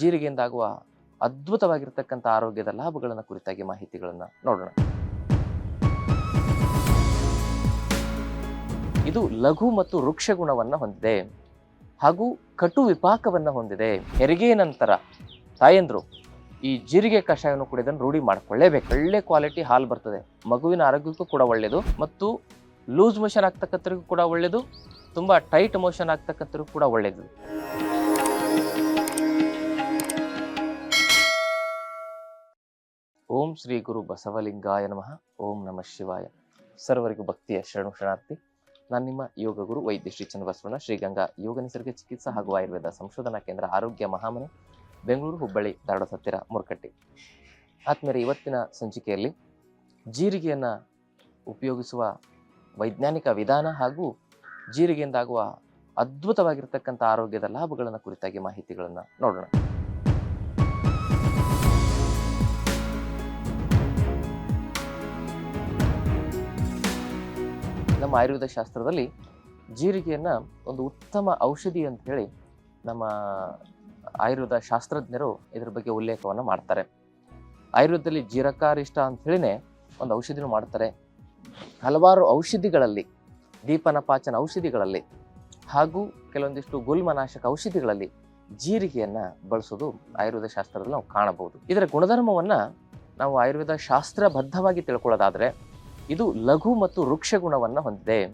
ಜೀರಿಗೆಯಿಂದಾಗುವ ಅದ್ಭುತವಾಗಿರ್ತಕ್ಕಂಥ ಆರೋಗ್ಯದ ಲಾಭಗಳನ್ನು ಕುರಿತಾಗಿ ಮಾಹಿತಿಗಳನ್ನು ನೋಡೋಣ. ಇದು ಲಘು ಮತ್ತು ವೃಕ್ಷ ಗುಣವನ್ನು ಹೊಂದಿದೆ ಹಾಗೂ ಕಟು ವಿಪಾಕವನ್ನು ಹೊಂದಿದೆ. ಹೆರಿಗೆ ನಂತರ ತಾಯಂದ್ರು ಈ ಜೀರಿಗೆ ಕಷಾಯವನ್ನು ಕುಡಿಯೋದನ್ನು ರೂಢಿ ಮಾಡ್ಕೊಳ್ಳೇಬೇಕು. ಒಳ್ಳೆ ಕ್ವಾಲಿಟಿ ಹಾಲು ಬರ್ತದೆ. ಮಗುವಿನ ಆರೋಗ್ಯಕ್ಕೂ ಕೂಡ ಒಳ್ಳೆಯದು ಮತ್ತು ಲೂಸ್ ಮೋಷನ್ ಆಗ್ತಕ್ಕಂಥರಿಗೂ ಕೂಡ ಒಳ್ಳೆಯದು ತುಂಬ ಟೈಟ್ ಮೋಷನ್ ಆಗ್ತಕ್ಕಂಥರಿಗೂ ಕೂಡ ಒಳ್ಳೆಯದು ಓಂ ಶ್ರೀ ಗುರು ಬಸವಲಿಂಗಾಯ ನಮಃ. ಓಂ ನಮಃ ಶಿವಾಯ. ಸರ್ವರಿಗೂ ಭಕ್ತಿಯ ಶರಣು ಶರಣಾರ್ಥಿ. ನಾನು ನಿಮ್ಮ ಯೋಗ ಗುರು ವೈದ್ಯ ಶ್ರೀ ಚನ್ನಬಸವಣ್ಣ ಶ್ರೀಗಂಗಾ ಯೋಗ ನಿಸರ್ಗ ಚಿಕಿತ್ಸಾ ಹಾಗೂ ಆಯುರ್ವೇದ ಸಂಶೋಧನಾ ಕೇಂದ್ರ ಆರೋಗ್ಯ ಮಹಾಮನೆ, ಬೆಂಗಳೂರು, ಹುಬ್ಬಳ್ಳಿ, ಧಾರವಾಡ ಹತ್ತಿರ ಮುರ್ಕಟ್ಟಿ. ಆತ್ಮೇಲೆ ಇವತ್ತಿನ ಸಂಚಿಕೆಯಲ್ಲಿ ಜೀರಿಗೆಯನ್ನು ಉಪಯೋಗಿಸುವ ವೈಜ್ಞಾನಿಕ ವಿಧಾನ ಹಾಗೂ ಜೀರಿಗೆಯಿಂದಾಗುವ ಅದ್ಭುತವಾಗಿರ್ತಕ್ಕಂಥ ಆರೋಗ್ಯದ ಲಾಭಗಳನ್ನು ಕುರಿತಾಗಿ ಮಾಹಿತಿಗಳನ್ನು ನೋಡೋಣ. ನಮ್ಮ ಆಯುರ್ವೇದ ಶಾಸ್ತ್ರದಲ್ಲಿ ಜೀರಿಗೆಯನ್ನು ಒಂದು ಉತ್ತಮ ಔಷಧಿ ಅಂತ ಹೇಳಿ ನಮ್ಮ ಆಯುರ್ವೇದ ಶಾಸ್ತ್ರಜ್ಞರು ಇದ್ರ ಬಗ್ಗೆ ಉಲ್ಲೇಖವನ್ನು ಮಾಡ್ತಾರೆ. ಆಯುರ್ವೇದದಲ್ಲಿ ಜೀರಕಾರಿಷ್ಟ ಅಂತ ಹೇಳಿನೇ ಒಂದು ಔಷಧಿನೂ ಮಾಡ್ತಾರೆ. ಹಲವಾರು ಔಷಧಿಗಳಲ್ಲಿ ದೀಪನ ಪಾಚನ ಔಷಧಿಗಳಲ್ಲಿ ಹಾಗೂ ಕೆಲವೊಂದಿಷ್ಟು ಗುಲ್ಮನಾಶಕ ಔಷಧಿಗಳಲ್ಲಿ ಜೀರಿಗೆಯನ್ನು ಬಳಸೋದು ಆಯುರ್ವೇದ ಶಾಸ್ತ್ರದಲ್ಲಿ ನಾವು ಕಾಣಬಹುದು. ಇದರ ಗುಣಧರ್ಮವನ್ನು ನಾವು ಆಯುರ್ವೇದ ಶಾಸ್ತ್ರಬದ್ಧವಾಗಿ ತಿಳ್ಕೊಳ್ಳೋದಾದ್ರೆ ಇದು ಲಘು ಮತ್ತು ವೃಕ್ಷ ಗುಣವನ್ನು ಹೊಂದಿದೆ.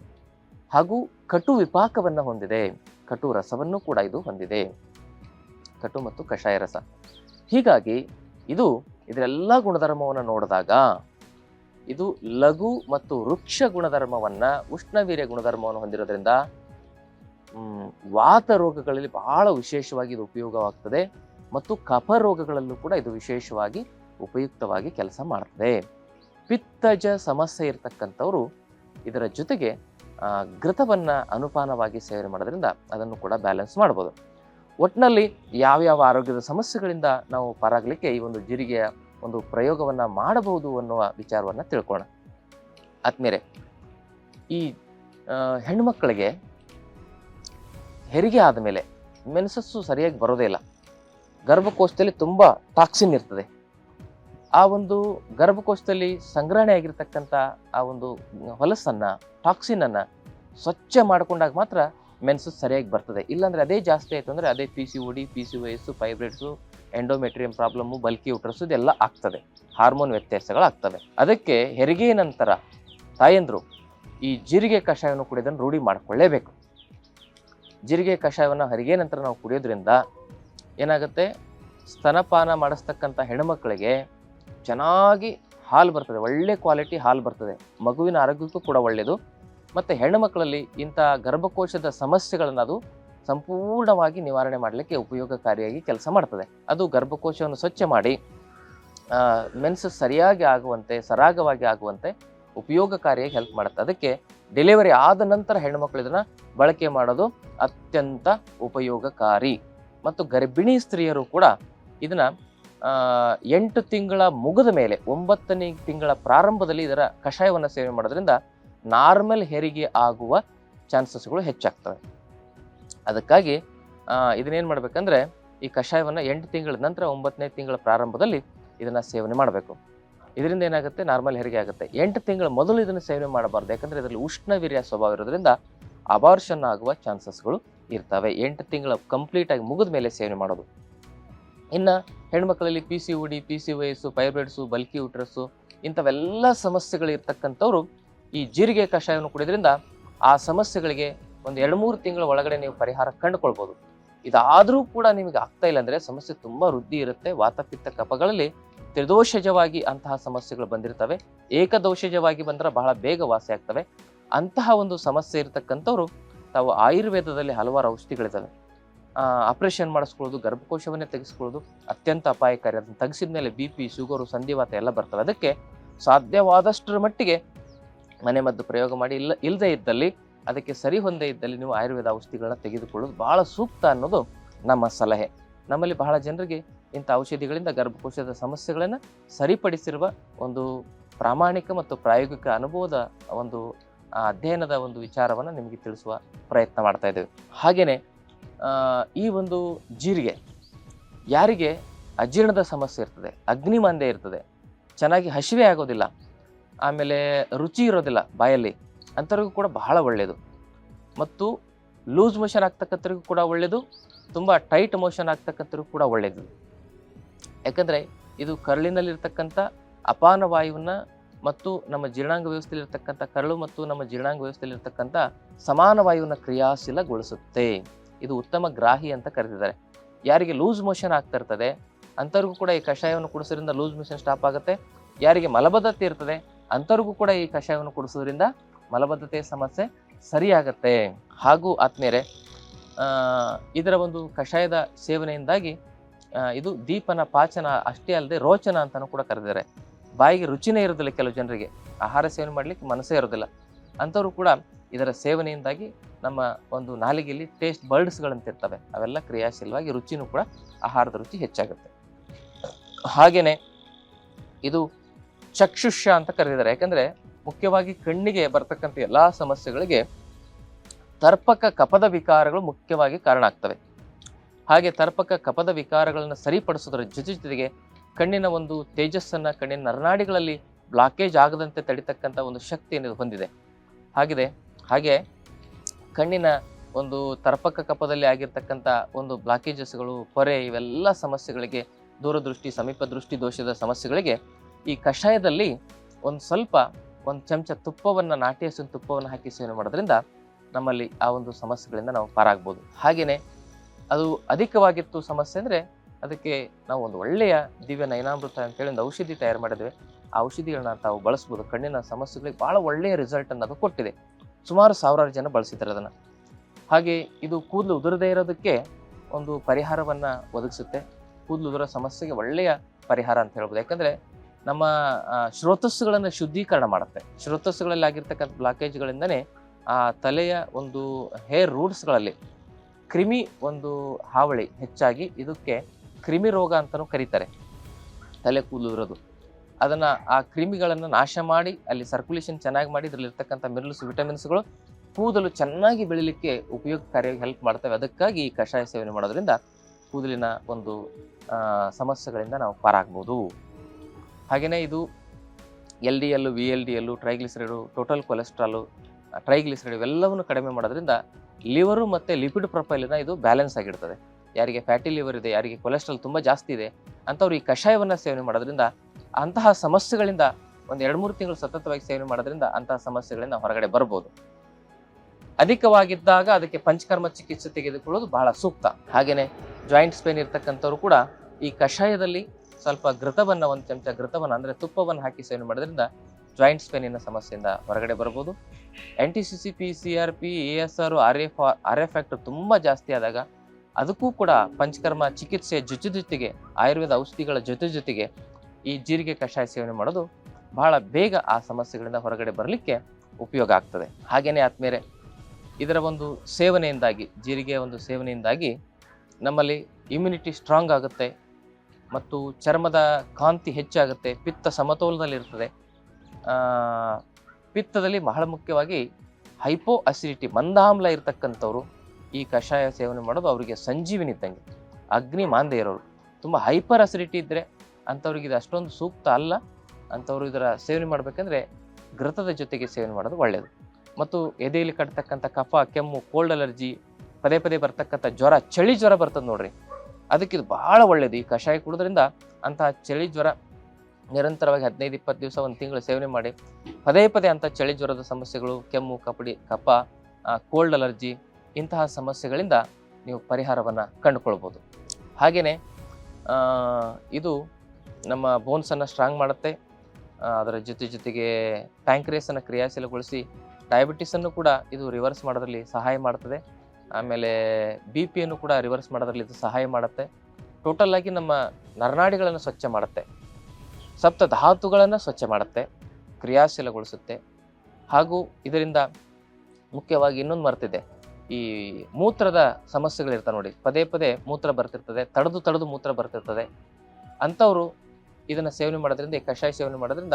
ಹಾಗೂ ಕಟು ವಿಪಾಕವನ್ನು ಹೊಂದಿದೆ. ಕಟು ರಸವನ್ನು ಕೂಡ ಇದು ಹೊಂದಿದೆ. ಕಟು ಮತ್ತು ಕಷಾಯ ರಸ. ಹೀಗಾಗಿ ಇದು ಇದರೆಲ್ಲ ಗುಣಧರ್ಮವನ್ನು ನೋಡಿದಾಗ ಇದು ಲಘು ಮತ್ತು ವೃಕ್ಷ ಗುಣಧರ್ಮವನ್ನ ಉಷ್ಣವೀರ್ಯ ಗುಣಧರ್ಮವನ್ನು ಹೊಂದಿರೋದ್ರಿಂದ ವಾತ ರೋಗಗಳಲ್ಲಿ ಬಹಳ ವಿಶೇಷವಾಗಿ ಇದು ಉಪಯೋಗವಾಗ್ತದೆ. ಮತ್ತು ಕಫ ರೋಗಗಳಲ್ಲೂ ಕೂಡ ಇದು ವಿಶೇಷವಾಗಿ ಉಪಯುಕ್ತವಾಗಿ ಕೆಲಸ ಮಾಡ್ತದೆ. ಪಿತ್ತಜ ಸಮಸ್ಯೆ ಇರತಕ್ಕಂಥವ್ರು ಇದರ ಜೊತೆಗೆ ಘೃತವನ್ನು ಅನುಪಾನವಾಗಿ ಸೇವನೆ ಮಾಡೋದ್ರಿಂದ ಅದನ್ನು ಕೂಡ ಬ್ಯಾಲೆನ್ಸ್ ಮಾಡ್ಬೋದು. ಒಟ್ಟಿನಲ್ಲಿ ಯಾವ್ಯಾವ ಆರೋಗ್ಯದ ಸಮಸ್ಯೆಗಳಿಂದ ನಾವು ಪಾರಾಗಲಿಕ್ಕೆ ಈ ಒಂದು ಜೀರಿಗೆಯ ಒಂದು ಪ್ರಯೋಗವನ್ನ ಮಾಡಬಹುದು ಅನ್ನುವ ವಿಚಾರವನ್ನ ತಿಳ್ಕೊಳ್ಳೋಣ ಆದ್ಮೇಲೆ ಈ ಹೆಣ್ಮಕ್ಕಳಿಗೆ ಹೆರಿಗೆ ಆದಮೇಲೆ ಮೆನ್ಸಸ್ಸು ಸರಿಯಾಗಿ ಬರೋದೇ ಇಲ್ಲ. ಗರ್ಭಕೋಶದಲ್ಲಿ ತುಂಬ ಟಾಕ್ಸಿನ್ ಇರ್ತದೆ. ಆ ಒಂದು ಗರ್ಭಕೋಶದಲ್ಲಿ ಸಂಗ್ರಹಣೆ ಆಗಿರ್ತಕ್ಕಂಥ ಆ ಒಂದು ಹೊಲಸನ್ನು ಟಾಕ್ಸಿನ್ ಅನ್ನ ಸ್ವಚ್ಛ ಮಾಡಿಕೊಂಡಾಗ ಮಾತ್ರ ಮೆನ್ಸು ಸರಿಯಾಗಿ ಬರ್ತದೆ. ಇಲ್ಲಾಂದರೆ ಅದೇ ಜಾಸ್ತಿ ಆಯ್ತು ಅಂದರೆ ಅದೇ P C D P C ವಯಸ್ಸು fibroids endometrium problem bulky uterus ಇದೆಲ್ಲ ಆಗ್ತದೆ. ಹಾರ್ಮೋನ್ ವ್ಯತ್ಯಾಸಗಳಾಗ್ತವೆ ಅದಕ್ಕೆ ಹೆರಿಗೆ ನಂತರ ತಾಯಂದರು ಈ ಜೀರಿಗೆ ಕಷಾಯವನ್ನು ಕುಡಿಯೋದನ್ನು ರೂಢಿ ಮಾಡಿಕೊಳ್ಳೇಬೇಕು. ಜೀರಿಗೆ ಕಷಾಯವನ್ನು ಹೆರಿಗೆ ನಂತರ ನಾವು ಕುಡಿಯೋದ್ರಿಂದ ಏನಾಗುತ್ತೆ? ಸ್ತನಪಾನ ಮಾಡಿಸ್ತಕ್ಕಂಥ ಹೆಣ್ಮಕ್ಳಿಗೆ ಚೆನ್ನಾಗಿ ಹಾಲು ಬರ್ತದೆ, ಒಳ್ಳೆ ಕ್ವಾಲಿಟಿ ಹಾಲು ಬರ್ತದೆ. ಮಗುವಿನ ಆರೋಗ್ಯಕ್ಕೂ ಕೂಡ ಒಳ್ಳೆಯದು. ಮತ್ತು ಹೆಣ್ಣುಮಕ್ಕಳಲ್ಲಿ ಇಂಥ ಗರ್ಭಕೋಶದ ಸಮಸ್ಯೆಗಳನ್ನು ಅದು ಸಂಪೂರ್ಣವಾಗಿ ನಿವಾರಣೆ ಮಾಡಲಿಕ್ಕೆ ಉಪಯೋಗಕಾರಿಯಾಗಿ ಕೆಲಸ ಮಾಡ್ತದೆ. ಅದು ಗರ್ಭಕೋಶವನ್ನು ಸ್ವಚ್ಛ ಮಾಡಿ ಮೆನ್ಸು ಸರಿಯಾಗಿ ಆಗುವಂತೆ, ಸರಾಗವಾಗಿ ಆಗುವಂತೆ ಉಪಯೋಗಕಾರಿಯಾಗಿ ಹೆಲ್ಪ್ ಮಾಡುತ್ತೆ. ಅದಕ್ಕೆ ಡೆಲಿವರಿ ಆದ ನಂತರ ಹೆಣ್ಣುಮಕ್ಕಳು ಇದನ್ನು ಬಳಕೆ ಮಾಡೋದು ಅತ್ಯಂತ ಉಪಯೋಗಕಾರಿ. ಮತ್ತು ಗರ್ಭಿಣಿ ಸ್ತ್ರೀಯರು ಕೂಡ ಇದನ್ನ ಎಂಟು ತಿಂಗಳ ಮುಗಿದ ಮೇಲೆ, ಒಂಬತ್ತನೇ ತಿಂಗಳ ಪ್ರಾರಂಭದಲ್ಲಿ ಇದರ ಕಷಾಯವನ್ನು ಸೇವನೆ ಮಾಡೋದ್ರಿಂದ ನಾರ್ಮಲ್ ಹೆರಿಗೆ ಆಗುವ ಚಾನ್ಸಸ್ಗಳು ಹೆಚ್ಚಾಗ್ತವೆ. ಅದಕ್ಕಾಗಿ ಇದನ್ನೇನು ಮಾಡ್ಬೇಕಂದ್ರೆ, ಈ ಕಷಾಯವನ್ನು ಎಂಟು ತಿಂಗಳ ನಂತರ ಒಂಬತ್ತನೇ ತಿಂಗಳ ಪ್ರಾರಂಭದಲ್ಲಿ ಇದನ್ನ ಸೇವನೆ ಮಾಡಬೇಕು. ಇದರಿಂದ ಏನಾಗುತ್ತೆ? ನಾರ್ಮಲ್ ಹೆರಿಗೆ ಆಗುತ್ತೆ. ಎಂಟು ತಿಂಗಳ ಮೊದಲು ಇದನ್ನು ಸೇವನೆ ಮಾಡಬಾರ್ದು. ಯಾಕಂದ್ರೆ ಇದರಲ್ಲಿ ಉಷ್ಣವೀರ್ಯ ಸ್ವಭಾವ ಇರೋದ್ರಿಂದ ಅಬಾರ್ಷನ್ ಆಗುವ ಚಾನ್ಸಸ್ಗಳು ಇರ್ತವೆ. ಎಂಟು ತಿಂಗಳ ಕಂಪ್ಲೀಟ್ ಆಗಿ ಮುಗಿದ ಮೇಲೆ ಸೇವನೆ ಮಾಡೋದು. ಇನ್ನ ಹೆಣ್ಮಕ್ಳಲ್ಲಿ P C D P C ವಯಸ್ಸು ಫೈಬ್ರಾಯ್ಡ್ಸು ಬಲ್ಕಿ ಉಟ್ರಸ್ಸು ಇಂಥವೆಲ್ಲ ಸಮಸ್ಯೆಗಳು ಇರ್ತಕ್ಕಂಥವ್ರು ಈ ಜೀರಿಗೆ ಕಷಾಯವನ್ನು ಕುಡಿದ್ರಿಂದ ಆ ಸಮಸ್ಯೆಗಳಿಗೆ ಒಂದು ಎರಡು ಮೂರು ತಿಂಗಳ ಒಳಗಡೆ ನೀವು ಪರಿಹಾರ ಕಂಡುಕೊಳ್ಬೋದು. ಇದಾದರೂ ಕೂಡ ನಿಮಗೆ ಆಗ್ತಾ ಇಲ್ಲ ಅಂದರೆ ಸಮಸ್ಯೆ ತುಂಬ ವೃದ್ಧಿ ಇರುತ್ತೆ. ವಾತಪಿತ್ತ ಕಪಗಳಲ್ಲಿ ತ್ರಿದೋಷಜವಾಗಿ ಅಂತಹ ಸಮಸ್ಯೆಗಳು ಬಂದಿರ್ತವೆ. ಏಕದೋಷಜವಾಗಿ ಬಂದರೆ ಬಹಳ ಬೇಗ ವಾಸಿ ಆಗ್ತವೆ. ಅಂತಹ ಒಂದು ಸಮಸ್ಯೆ ಇರತಕ್ಕಂಥವ್ರು ತಾವು ಆಯುರ್ವೇದದಲ್ಲಿ ಹಲವಾರು ಔಷಧಿಗಳಿದ್ದಾವೆ ಆಪರೇಷನ್ ಮಾಡಿಸ್ಕೊಳ್ಳೋದು, ಗರ್ಭಕೋಶವನ್ನೇ ತೆಗೆಸ್ಕೊಳ್ಳೋದು ಅತ್ಯಂತ ಅಪಾಯಕಾರಿ. ಅದನ್ನು ತೆಗೆಸಿದ ಮೇಲೆ ಬಿ ಪಿ ಶುಗರು ಸಂಧಿವಾತ ಎಲ್ಲ ಬರ್ತವೆ. ಅದಕ್ಕೆ ಸಾಧ್ಯವಾದಷ್ಟರ ಮಟ್ಟಿಗೆ ಮನೆ ಮದ್ದು ಪ್ರಯೋಗ ಮಾಡಿ. ಇಲ್ಲ ಇಲ್ಲದೆ ಇದ್ದಲ್ಲಿ, ಅದಕ್ಕೆ ಸರಿ ಹೊಂದೇ ಇದ್ದಲ್ಲಿ ನೀವು ಆಯುರ್ವೇದ ಔಷಧಿಗಳನ್ನ ತೆಗೆದುಕೊಳ್ಳೋದು ಬಹಳ ಸೂಕ್ತ ಅನ್ನೋದು ನಮ್ಮ ಸಲಹೆ. ನಮ್ಮಲ್ಲಿ ಬಹಳ ಜನರಿಗೆ ಇಂಥ ಔಷಧಿಗಳಿಂದ ಗರ್ಭಕೋಶದ ಸಮಸ್ಯೆಗಳನ್ನು ಸರಿಪಡಿಸಿರುವ ಒಂದು ಪ್ರಾಮಾಣಿಕ ಮತ್ತು ಪ್ರಾಯೋಗಿಕ ಅನುಭವದ ಒಂದು ಅಧ್ಯಯನದ ಒಂದು ವಿಚಾರವನ್ನು ನಿಮಗೆ ತಿಳಿಸುವ ಪ್ರಯತ್ನ ಮಾಡ್ತಾ ಇದ್ದೇವೆ. ಹಾಗೆಯೇ ಈ ಒಂದು ಜೀರಿಗೆ ಯಾರಿಗೆ ಅಜೀರ್ಣದ ಸಮಸ್ಯೆ ಇರ್ತದೆ ಅಗ್ನಿಮಾಂದ್ಯ ಇರ್ತದೆ, ಚೆನ್ನಾಗಿ ಹಸಿವೆ ಆಗೋದಿಲ್ಲ, ಆಮೇಲೆ ರುಚಿ ಇರೋದಿಲ್ಲ ಬಾಯಲ್ಲಿ, ಅಂಥವ್ರಿಗೂ ಕೂಡ ಬಹಳ ಒಳ್ಳೆಯದು ಮತ್ತು ಲೂಸ್ ಮೋಷನ್ ಆಗ್ತಕ್ಕಂಥವ್ರಿಗೂ ಕೂಡ ಒಳ್ಳೆಯದು ತುಂಬ ಟೈಟ್ ಮೋಷನ್ ಆಗ್ತಕ್ಕಂಥವ್ರಿಗೂ ಕೂಡ ಒಳ್ಳೆಯದು ಯಾಕಂದರೆ ಇದು ಕರಳಿನಲ್ಲಿರ್ತಕ್ಕಂಥ ಅಪಾನ ವಾಯುವನ್ನು ಮತ್ತು ನಮ್ಮ ಜೀರ್ಣಾಂಗ ವ್ಯವಸ್ಥೆಯಲ್ಲಿರ್ತಕ್ಕಂಥ ಕರಳು ಮತ್ತು ನಮ್ಮ ಜೀರ್ಣಾಂಗ ವ್ಯವಸ್ಥೆಯಲ್ಲಿರ್ತಕ್ಕಂಥ ಸಮಾನ ವಾಯುವನ್ನು ಕ್ರಿಯಾಶೀಲಗೊಳಿಸುತ್ತೆ. ಇದು ಉತ್ತಮ ಗ್ರಾಹಿ ಅಂತ ಕರೆದಿದ್ದಾರೆ. ಯಾರಿಗೆ ಲೂಸ್ ಮೋಷನ್ ಆಗ್ತಾ ಇರ್ತದೆ ಅಂಥವ್ರಿಗೂ ಕೂಡ ಈ ಕಷಾಯವನ್ನು ಕುಡಿಸೋದ್ರಿಂದ ಲೂಸ್ ಮೋಷನ್ ಸ್ಟಾಪ್ ಆಗುತ್ತೆ. ಯಾರಿಗೆ ಮಲಬದ್ಧತೆ ಇರ್ತದೆ ಅಂಥವ್ರಿಗೂ ಕೂಡ ಈ ಕಷಾಯವನ್ನು ಕುಡಿಸೋದ್ರಿಂದ ಮಲಬದ್ಧತೆಯ ಸಮಸ್ಯೆ ಸರಿಯಾಗತ್ತೆ. ಹಾಗೂ ಆತ್ಮೀಯರೇ ಇದರ ಒಂದು ಕಷಾಯದ ಸೇವನೆಯಿಂದಾಗಿ ಇದು ದೀಪನ ಪಾಚನ ಅಷ್ಟೇ ಅಲ್ಲದೆ ರೋಚನ ಅಂತಲೂ ಕೂಡ ಕರೆದಿದ್ದಾರೆ. ಬಾಯಿಗೆ ರುಚಿನೇ ಇರೋದಿಲ್ಲ ಕೆಲವು ಜನರಿಗೆ. ಆಹಾರ ಸೇವನೆ ಮಾಡಲಿಕ್ಕೆ ಮನಸ್ಸೇ ಇರೋದಿಲ್ಲ. ಅಂಥವ್ರು ಕೂಡ ಇದರ ಸೇವನೆಯಿಂದಾಗಿ ನಮ್ಮ ಒಂದು ನಾಲಿಗೆಯಲ್ಲಿ ಟೇಸ್ಟ್ ಬರ್ಡ್ಸ್ಗಳಂತಿರ್ತವೆ ಅವೆಲ್ಲ ಕ್ರಿಯಾಶೀಲವಾಗಿ ರುಚಿನೂ ಕೂಡ ಆಹಾರದ ರುಚಿ ಹೆಚ್ಚಾಗುತ್ತೆ. ಹಾಗೆಯೇ ಇದು ಚಕ್ಷುಷ್ಯ ಅಂತ ಕರೆದಿದ್ದಾರೆ ಯಾಕಂದರೆ ಮುಖ್ಯವಾಗಿ ಕಣ್ಣಿಗೆ ಬರ್ತಕ್ಕಂಥ ಎಲ್ಲ ಸಮಸ್ಯೆಗಳಿಗೆ ತರ್ಪಕ ಕಪದ ವಿಕಾರಗಳು ಮುಖ್ಯವಾಗಿ ಕಾರಣ ಆಗ್ತವೆ. ಹಾಗೆ ತರ್ಪಕ ಕಪದ ವಿಕಾರಗಳನ್ನು ಸರಿಪಡಿಸೋದ್ರ ಜೊತೆ ಜೊತೆಗೆ ಕಣ್ಣಿನ ಒಂದು ತೇಜಸ್ಸನ್ನು, ಕಣ್ಣಿನ ನರನಾಡಿಗಳಲ್ಲಿ ಬ್ಲಾಕೇಜ್ ಆಗದಂತೆ ತಡಿತಕ್ಕಂಥ ಒಂದು ಶಕ್ತಿಯನ್ನು ಹೊಂದಿದೆ. ಹಾಗಿದೆ ಹಾಗೆ ಕಣ್ಣಿನ ಒಂದು ತರ್ಪಕ ಕಪದಲ್ಲಿ ಆಗಿರ್ತಕ್ಕಂಥ ಒಂದು ಬ್ಲಾಕೇಜಸ್ಗಳು ಪೊರೆ ಇವೆಲ್ಲ ಸಮಸ್ಯೆಗಳಿಗೆ, ದೂರದೃಷ್ಟಿ ಸಮೀಪ ದೃಷ್ಟಿ ದೋಷದ ಸಮಸ್ಯೆಗಳಿಗೆ ಈ ಕಷಾಯದಲ್ಲಿ ಒಂದು ಸ್ವಲ್ಪ ಒಂದು ಚಮಚ ತುಪ್ಪವನ್ನು ನಾಟಿ ಹಸಿನ ತುಪ್ಪವನ್ನು ಹಾಕಿ ಸೇವನೆ ಮಾಡೋದ್ರಿಂದ ನಮ್ಮಲ್ಲಿ ಆ ಒಂದು ಸಮಸ್ಯೆಗಳಿಂದ ನಾವು ಪಾರಾಗ್ಬೋದು. ಹಾಗೆಯೇ ಅದು ಅಧಿಕವಾಗಿತ್ತು ಸಮಸ್ಯೆ ಅಂದರೆ ಅದಕ್ಕೆ ನಾವು ಒಂದು ಒಳ್ಳೆಯ ದಿವ್ಯ ನಯನಾಮೃತ ಅಂತೇಳಿ ಒಂದು ಔಷಧಿ ತಯಾರು ಮಾಡಿದ್ವಿ. ಆ ಔಷಧಿಗಳನ್ನ ತಾವು ಬಳಸ್ಬೋದು. ಕಣ್ಣಿನ ಸಮಸ್ಯೆಗಳಿಗೆ ಭಾಳ ಒಳ್ಳೆಯ ರಿಸಲ್ಟ್ ಅನ್ನೋದು ಕೊಟ್ಟಿದೆ. ಸುಮಾರು ಸಾವಿರಾರು ಜನ ಬಳಸಿದ್ದಾರೆ ಅದನ್ನು. ಹಾಗೆ ಇದು ಕೂದಲು ಉದುರದೇ ಇರೋದಕ್ಕೆ ಒಂದು ಪರಿಹಾರವನ್ನು ಒದಗಿಸುತ್ತೆ. ಕೂದಲು ಉದುರೋ ಸಮಸ್ಯೆಗೆ ಒಳ್ಳೆಯ ಪರಿಹಾರ ಅಂತ ಹೇಳ್ಬೋದು. ಯಾಕಂದರೆ ನಮ್ಮ ಶ್ರೋತಸ್ಸುಗಳನ್ನು ಶುದ್ಧೀಕರಣ ಮಾಡುತ್ತೆ. ಶ್ರೋತಸ್ಸುಗಳಲ್ಲಿ ಆಗಿರ್ತಕ್ಕಂಥ ಬ್ಲಾಕೇಜ್ಗಳಿಂದನೇ ಆ ತಲೆಯ ಒಂದು ಹೇರ್ ರೂಟ್ಸ್ಗಳಲ್ಲಿ ಕ್ರಿಮಿ ಒಂದು ಹಾವಳಿ ಹೆಚ್ಚಾಗಿ ಇದಕ್ಕೆ ಕ್ರಿಮಿ ರೋಗ ಅಂತಲೂ ಕರೀತಾರೆ. ತಲೆ ಕೂದಲು ಇರೋದು ಅದನ್ನ ಆ ಕ್ರಿಮಿಗಳನ್ನು ನಾಶ ಮಾಡಿ, ಅಲ್ಲಿ ಸರ್ಕ್ಯುಲೇಷನ್ ಚೆನ್ನಾಗಿ ಮಾಡಿ, ಇದರಲ್ಲಿರ್ತಕ್ಕಂಥ ಮಿನರಲ್ಸ್ ವಿಟಮಿನ್ಸ್ಗಳು ಕೂದಲು ಚೆನ್ನಾಗಿ ಬೆಳಿಲಿಕ್ಕೆ ಉಪಯೋಗಕಾರಿಯಾಗಿ ಹೆಲ್ಪ್ ಮಾಡ್ತವೆ. ಅದಕ್ಕಾಗಿ ಈ ಕಷಾಯ ಸೇವನೆ ಮಾಡೋದ್ರಿಂದ ಕೂದಲಿನ ಒಂದು ಸಮಸ್ಯೆಗಳಿಂದ ನಾವು ಪಾರಾಗ್ಬೋದು. ಹಾಗೆಯೇ ಇದು L D L V L D L triglyceride total cholesterol triglyceride ಇವೆಲ್ಲವನ್ನು ಕಡಿಮೆ ಮಾಡೋದ್ರಿಂದ ಲಿವರು ಮತ್ತು ಲಿಪಿಡ್ ಪ್ರೊಫೈಲನ್ನು ಇದು ಬ್ಯಾಲೆನ್ಸ್ ಆಗಿರ್ತದೆ. ಯಾರಿಗೆ ಫ್ಯಾಟಿ ಲಿವರ್ ಇದೆ, ಯಾರಿಗೆ ಕೊಲೆಸ್ಟ್ರಾಲ್ ತುಂಬ ಜಾಸ್ತಿ ಇದೆ, ಅಂಥವ್ರು ಈ ಕಷಾಯವನ್ನು ಸೇವನೆ ಮಾಡೋದ್ರಿಂದ ಅಂತಹ ಸಮಸ್ಯೆಗಳಿಂದ ಒಂದು ಎರಡು ಮೂರು ತಿಂಗಳು ಸತತವಾಗಿ ಸೇವನೆ ಮಾಡೋದ್ರಿಂದ ಅಂತಹ ಸಮಸ್ಯೆಗಳಿಂದ ಹೊರಗಡೆ ಬರ್ಬೋದು. ಅಧಿಕವಾಗಿದ್ದಾಗ ಅದಕ್ಕೆ ಪಂಚಕರ್ಮ ಚಿಕಿತ್ಸೆ ತೆಗೆದುಕೊಳ್ಳೋದು ಬಹಳ ಸೂಕ್ತ. ಹಾಗೆಯೇ ಜಾಯಿಂಟ್ ಸ್ಪೇನ್ ಇರ್ತಕ್ಕಂಥವ್ರು ಕೂಡ ಈ ಕಷಾಯದಲ್ಲಿ ಸ್ವಲ್ಪ ಘೃತವನ್ನು, ಒಂದು ಚಮಚ ಘೃತವನ್ನು ಅಂದರೆ ತುಪ್ಪವನ್ನು ಹಾಕಿ ಸೇವನೆ ಮಾಡೋದ್ರಿಂದ ಜಾಯಿಂಟ್ ಸ್ಪೇನಿನ ಸಮಸ್ಯೆಯಿಂದ ಹೊರಗಡೆ ಬರ್ಬೋದು. N T C C P C R P A S R R F R F factor ತುಂಬ ಜಾಸ್ತಿ ಆದಾಗ ಅದಕ್ಕೂ ಕೂಡ ಪಂಚಕರ್ಮ ಚಿಕಿತ್ಸೆ ಜೊತೆ ಜೊತೆಗೆ ಆಯುರ್ವೇದ ಔಷಧಿಗಳ ಜೊತೆ ಜೊತೆಗೆ ಈ ಜೀರಿಗೆ ಕಷಾಯ ಸೇವನೆ ಮಾಡೋದು ಬಹಳ ಬೇಗ ಆ ಸಮಸ್ಯೆಗಳಿಂದ ಹೊರಗಡೆ ಬರಲಿಕ್ಕೆ ಉಪಯೋಗ ಆಗ್ತದೆ. ಹಾಗೆಯೇ ಆದ್ಮೇಲೆ ಇದರ ಒಂದು ಸೇವನೆಯಿಂದಾಗಿ, ಜೀರಿಗೆ ಒಂದು ಸೇವನೆಯಿಂದಾಗಿ ನಮ್ಮಲ್ಲಿ ಇಮ್ಯುನಿಟಿ ಸ್ಟ್ರಾಂಗ್ ಆಗುತ್ತೆ ಮತ್ತು ಚರ್ಮದ ಕಾಂತಿ ಹೆಚ್ಚಾಗುತ್ತೆ, ಪಿತ್ತ ಸಮತೋಲನದಲ್ಲಿರ್ತದೆ ಪಿತ್ತದಲ್ಲಿ ಬಹಳ ಮುಖ್ಯವಾಗಿ ಹೈಪೋ ಅಸಿಡಿಟಿ ಮಂದಾಮ್ಲ ಇರತಕ್ಕಂಥವ್ರು ಈ ಕಷಾಯ ಸೇವನೆ ಮಾಡೋದು ಅವರಿಗೆ ಸಂಜೀವಿನಿ ಇದ್ದಂಗೆ, ಅಗ್ನಿ ಮಾಂದ್ಯ ಇರೋರು. ತುಂಬ ಹೈಪರ್ ಅಸಿಡಿಟಿ ಇದ್ದರೆ ಅಂಥವ್ರಿಗೆ ಇದು ಅಷ್ಟೊಂದು ಸೂಕ್ತ ಅಲ್ಲ. ಅಂಥವ್ರು ಇದರ ಸೇವನೆ ಮಾಡಬೇಕಂದ್ರೆ ಘೃತದ ಜೊತೆಗೆ ಸೇವನೆ ಮಾಡೋದು ಒಳ್ಳೆಯದು ಮತ್ತು ಎದೆಯಲ್ಲಿ ಕಟ್ತಕ್ಕಂಥ ಕಫ, ಕೆಮ್ಮು ಕೋಲ್ಡ್ ಅಲರ್ಜಿ ಪದೇ ಪದೇ ಬರ್ತಕ್ಕಂಥ ಜ್ವರ, ಚಳಿ ಜ್ವರ ಬರ್ತದೆ ನೋಡ್ರಿ. ಅದಕ್ಕೆ ಇದು ಭಾಳ ಒಳ್ಳೆಯದು ಈ ಕಷಾಯ ಕುಡಿದ್ರಿಂದ ಅಂತಹ ಚಳಿ ಜ್ವರ ನಿರಂತರವಾಗಿ ಹದಿನೈದು, ಇಪ್ಪತ್ತು ದಿವಸ ಒಂದು ತಿಂಗಳು ಸೇವನೆ ಮಾಡಿ ಪದೇ ಪದೇ ಅಂಥ ಚಳಿ ಜ್ವರದ ಸಮಸ್ಯೆಗಳು, ಕೆಮ್ಮು, ಕಪಡಿ, ಕಫ ಕೋಲ್ಡ್ ಅಲರ್ಜಿ ಇಂತಹ ಸಮಸ್ಯೆಗಳಿಂದ ನೀವು ಪರಿಹಾರವನ್ನು ಕಂಡುಕೊಳ್ಬೋದು. ಹಾಗೆಯೇ ಇದು ನಮ್ಮ ಬೋನ್ಸನ್ನು ಸ್ಟ್ರಾಂಗ್ ಮಾಡುತ್ತೆ. ಅದರ ಜೊತೆ ಜೊತೆಗೆ ಪ್ಯಾಂಕ್ರಿಯಸನ್ನು ಕ್ರಿಯಾಶೀಲಗೊಳಿಸಿ ಡಯಾಬಿಟಿಸನ್ನು ಕೂಡ ಇದು ರಿವರ್ಸ್ ಮಾಡೋದ್ರಲ್ಲಿ ಸಹಾಯ ಮಾಡ್ತದೆ. ಆಮೇಲೆ ಬಿ ಪಿಯನ್ನು ಕೂಡ ರಿವರ್ಸ್ ಮಾಡೋದ್ರಲ್ಲಿ ಇದು ಸಹಾಯ ಮಾಡುತ್ತೆ. ಟೋಟಲ್ ಆಗಿ ನಮ್ಮ ನರನಾಡಿಗಳನ್ನು ಸ್ವಚ್ಛ ಮಾಡುತ್ತೆ. ಸಪ್ತ ಧಾತುಗಳನ್ನು ಸ್ವಚ್ಛ ಮಾಡುತ್ತೆ. ಕ್ರಿಯಾಶೀಲಗೊಳಿಸುತ್ತೆ. ಹಾಗೂ ಇದರಿಂದ ಮುಖ್ಯವಾಗಿ ಇನ್ನೊಂದು ಮರ್ತಿದೆ. ಈ ಮೂತ್ರದ ಸಮಸ್ಯೆಗಳಿರ್ತವೆ ನೋಡಿ. ಪದೇ ಪದೇ ಮೂತ್ರ ಬರ್ತಿರ್ತದೆ. ತಡೆದು ತಡೆದು ಮೂತ್ರ ಬರ್ತಿರ್ತದೆ. ಅಂಥವ್ರು ಇದನ್ನು ಸೇವನೆ ಮಾಡೋದ್ರಿಂದ, ಈ ಕಷಾಯ ಸೇವನೆ ಮಾಡೋದ್ರಿಂದ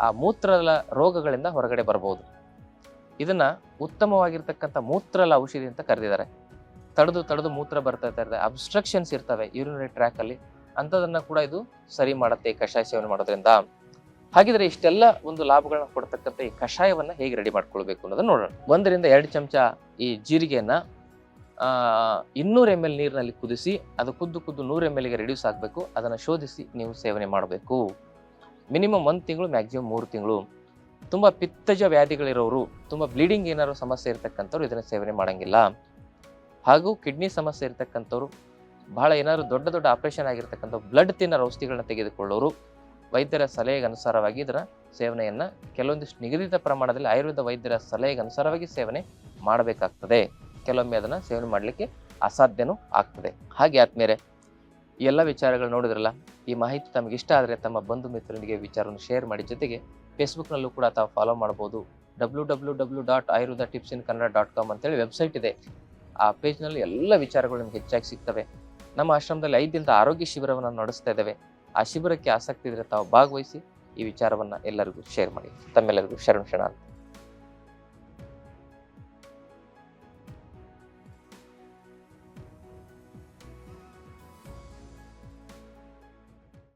ಆ ಮೂತ್ರದ ರೋಗಗಳಿಂದ ಹೊರಗಡೆ ಬರ್ಬೋದು. ಇದನ್ನ ಉತ್ತಮವಾಗಿರ್ತಕ್ಕಂಥ ಮೂತ್ರಲ ಔಷಧಿ ಅಂತ ಕರೆದಿದ್ದಾರೆ. ತಡೆದು ತಡೆದು ಮೂತ್ರ ಬರ್ತಾ ಇರ್ತದೆ. ಅಬ್ಸ್ಟ್ರಕ್ಷನ್ಸ್ ಇರ್ತವೆ ಯೂರಿನರಿ ಟ್ರ್ಯಾಕ್ ಅಲ್ಲಿ. ಅಂಥದನ್ನ ಕೂಡ ಇದು ಸರಿ ಮಾಡುತ್ತೆ ಈ ಕಷಾಯ ಸೇವನೆ ಮಾಡೋದ್ರಿಂದ. ಹಾಗಿದ್ರೆ ಇಷ್ಟೆಲ್ಲ ಒಂದು ಲಾಭಗಳನ್ನ ಕೊಡ್ತಕ್ಕಂಥ ಈ ಕಷಾಯವನ್ನ ಹೇಗೆ ರೆಡಿ ಮಾಡ್ಕೊಳ್ಬೇಕು ಅನ್ನೋದನ್ನ ನೋಡೋಣ. ಒಂದರಿಂದ ಎರಡು ಚಮಚ ಈ ಜೀರಿಗೆಯನ್ನ ಇನ್ನೂರು ಎಂ ಎಲ್ ನೀರಿನಲ್ಲಿ ಕುದಿಸಿ, ಅದು ಕುದ್ದು ಕುದ್ದು ನೂರು ಎಂ ಎಲ್ಗೆ ರೆಡ್ಯೂಸ್ ಆಗಬೇಕು, ಅದನ್ನು ಶೋಧಿಸಿ ನೀವು ಸೇವನೆ ಮಾಡಬೇಕು. ಮಿನಿಮಮ್ ಒಂದು ತಿಂಗಳು ಮ್ಯಾಕ್ಸಿಮಮ್ ಮೂರು ತಿಂಗಳು. ತುಂಬ ಪಿತ್ತಜ ವ್ಯಾಧಿಗಳಿರೋರು, ತುಂಬ ಬ್ಲೀಡಿಂಗ್ ಏನಾದ್ರು ಸಮಸ್ಯೆ ಇರ್ತಕ್ಕಂಥವ್ರು ಇದನ್ನು ಸೇವನೆ ಮಾಡೋಂಗಿಲ್ಲ. ಹಾಗೂ ಕಿಡ್ನಿ ಸಮಸ್ಯೆ ಇರ್ತಕ್ಕಂಥವ್ರು, ಬಹಳ ಏನಾದ್ರು ದೊಡ್ಡ ದೊಡ್ಡ ಆಪರೇಷನ್ ಆಗಿರ್ತಕ್ಕಂಥ ಬ್ಲಡ್ ತಿನ್ನರ್ ಔಷಧಿಗಳನ್ನ ತೆಗೆದುಕೊಳ್ಳೋರು, ವೈದ್ಯರ ಸಲಹೆಗೆ ಅನುಸಾರವಾಗಿ ಇದರ ಸೇವನೆಯನ್ನ ಕೆಲವೊಂದಿಷ್ಟು ನಿಗದಿತ ಪ್ರಮಾಣದಲ್ಲಿ ಆಯುರ್ವೇದ ವೈದ್ಯರ ಸಲಹೆಗೆ ಅನುಸಾರವಾಗಿ ಸೇವನೆ ಮಾಡಬೇಕಾಗ್ತದೆ. ಕೆಲವೊಮ್ಮೆ ಅದನ್ನ ಸೇವನೆ ಮಾಡಲಿಕ್ಕೆ ಅಸಾಧ್ಯನೂ ಆಗ್ತದೆ. ಹಾಗೆ ಆದ್ಮೇಲೆ ಎಲ್ಲ ವಿಚಾರಗಳು ನೋಡಿದ್ರಲ್ಲ, ಈ ಮಾಹಿತಿ ತಮಗೆ ಇಷ್ಟ ಆದರೆ ತಮ್ಮ ಬಂಧು ಮಿತ್ರರಿಗೆ ವಿಚಾರವನ್ನು ಶೇರ್ ಮಾಡಿ, ಜೊತೆಗೆ ಫೇಸ್ಬುಕ್ನಲ್ಲೂ ಕೂಡ ತಾವು ಫಾಲೋ ಮಾಡ್ಬೋದು W W W dot Ayurveda tips in Kannada dot com ಅಂತೇಳಿ ವೆಬ್ಸೈಟ್ ಇದೆ. ಆ ಪೇಜ್ನಲ್ಲಿ ಎಲ್ಲ ವಿಚಾರಗಳು ನಿಮ್ಗೆ ಹೆಚ್ಚಾಗಿ ಸಿಗ್ತವೆ. ನಮ್ಮ ಆಶ್ರಮದಲ್ಲಿ ಐದು ದಿನದ ಆರೋಗ್ಯ ಶಿಬಿರವನ್ನು ನಡೆಸ್ತಾ ಇದ್ದೇವೆ. ಆ ಶಿಬಿರಕ್ಕೆ ಆಸಕ್ತಿ ಇದ್ರೆ ತಾವು ಭಾಗವಹಿಸಿ ಈ ವಿಚಾರವನ್ನ ಎಲ್ಲರಿಗೂ ಶೇರ್ ಮಾಡಿ. ತಮ್ಮೆಲ್ಲರಿಗೂ ಶರಣ ಶರಣ